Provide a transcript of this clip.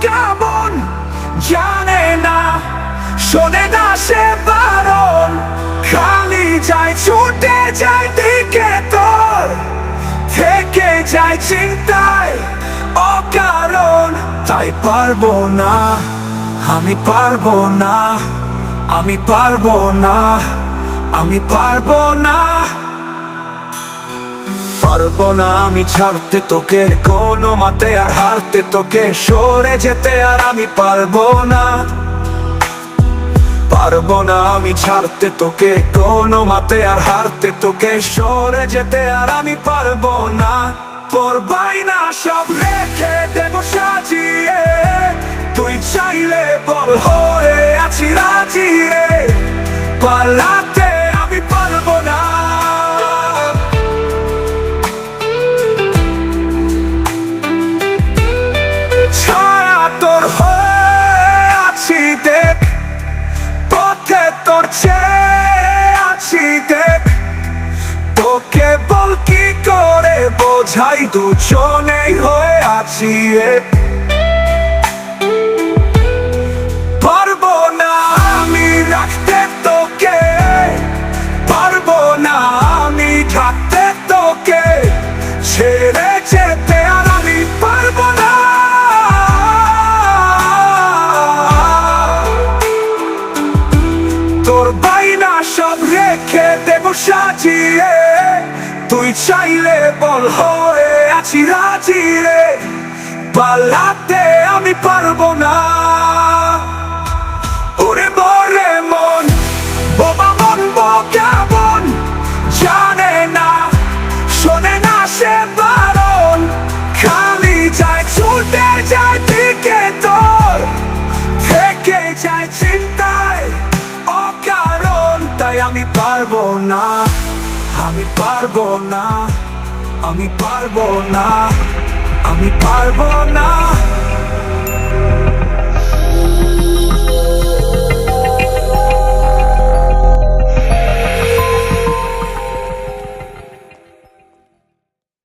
কেমন জানে না। শোনে না সে বারণ। খালি যায়, ছুটে যায় দিকে তোর। থেকে যায় চিন্তায় অকারণ। তাই পারব না, আমি পারব না, আমি পারব না, আমি পারব না। পারব না আমি ছাড়তে তোকে, কোনো মাতে আর হারতে তোকে, সরে যেতে আর আমি পারব না। পারব না আমি ছাড়তে তোকে, কোনো মতে আর হারতে তোকে, সরে যেতে আর আমি পারব না। করবাই না সব রেখে দেব সাজিয়ে, তুই চাইলে বল হয়ে দেখ, পথে তোর আছি দেখ তোকে বল কি করে বোঝাই, দুজনেই হয়ে আছি। পারব না আমি রাখতে তোকে, পারব না আমি থাকতে তোকে ছেড়ে তোর বাইনা সব রেখে দেব সাজিয়ে। তুই চাইলে বল, হয়ে আছি, রাজি রে। পালাতে আমি পারব না। আমি পারব না আমি পারব না আমি পারব না আমি পারব না।